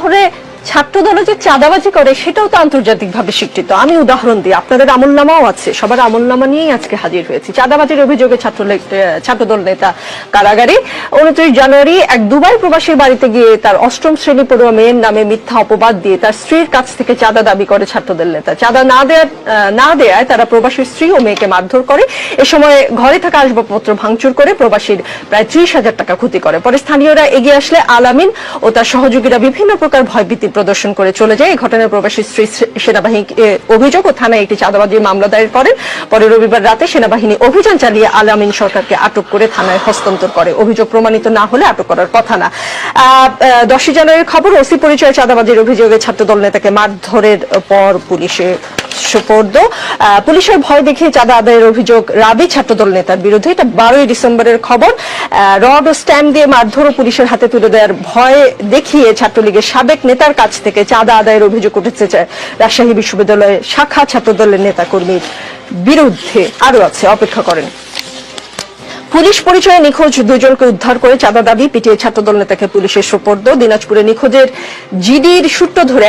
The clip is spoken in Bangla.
শহরে ছাত্র দলে যে চাঁদাবাজি করে, সেটাও তো আন্তর্জাতিকভাবে স্বীকৃত। আমি উদাহরণ দিই, আপনাদের আমলনামাও আছে, সবার আমলনামা নিয়েই আজকে হাজির হয়েছি। চাঁদাবাজির অভিযোগে ছাত্র ছাত্রদল নেতা কারাগারে উনত্রিশ জানুয়ারি এক দুবাই প্রবাসীর বাড়িতে গিয়ে তার অষ্টম শ্রেণি পড়ুয়া মেয়ের নামে মিথ্যা অপবাদ দিয়ে তার স্ত্রীর কাছ থেকে চাঁদা দাবি করে ছাত্রদল নেতা। চাঁদা না দেয়া না দেয়ায় তারা প্রবাসীর স্ত্রী ও মেয়েকে মারধর করে। এ সময় ঘরে থাকা আসবাবপত্র ভাঙচুর করে প্রবাসীর প্রায় ত্রিশ হাজার টাকা ক্ষতি করে। পরে স্থানীয়রা এগিয়ে আসলে আলামিন ও তার সহযোগীরা বিভিন্ন প্রকার ভয়ভীতি প্রদর্শন করে চলে যায়। এই ঘটনায় প্রবাসী স্ত্রী সেনাবাহিনী অভিযোগ ও থানায় একটি চাঁদাবাজি মামলা দায়ের করেন। পরে রবিবার রাতে সেনাবাহিনী অভিযান চালিয়ে আলামিন সরকারকে আটক করে থানায় হস্তান্তর করে। অভিযোগ প্রমাণিত না হলে আটক করার কথা না। দশই জানুয়ারির খবর, ওসি পরিচয় চাঁদাবাজির অভিযোগে ছাত্রদল নেতাকে মারধরের পর পুলিশে সুপর্দ। পুলিশের ভয় দেখিয়ে চাঁদা আদায়ের অভিযোগ রাবি ছাত্রদল নেতার বিরুদ্ধে। এটা বারোই ডিসেম্বরের খবর। রড ও স্ট্যাম্প দিয়ে মারধর পুলিশের হাতে তুলে দেওয়ার ভয় দেখিয়ে ছাত্রলীগের সাবেক নেতার কাছ থেকে চাঁদা আদায়ের অভিযোগ উঠেছে। রাজশাহী বিশ্ববিদ্যালয়ের শাখা ছাত্রদলের নেতাকর্মীর বিরুদ্ধে আরও আছে। অপেক্ষা করেন। পুলিশ পরিচয়ে নিখোঁজ দুজনকে উদ্ধার করে চাঁদা দাবি পিটিয়ে ছাত্রদল নেতাকে পুলিশের সোপর্দ। দিনাজপুরে নিখোঁজের জিডির সূত্র ধরে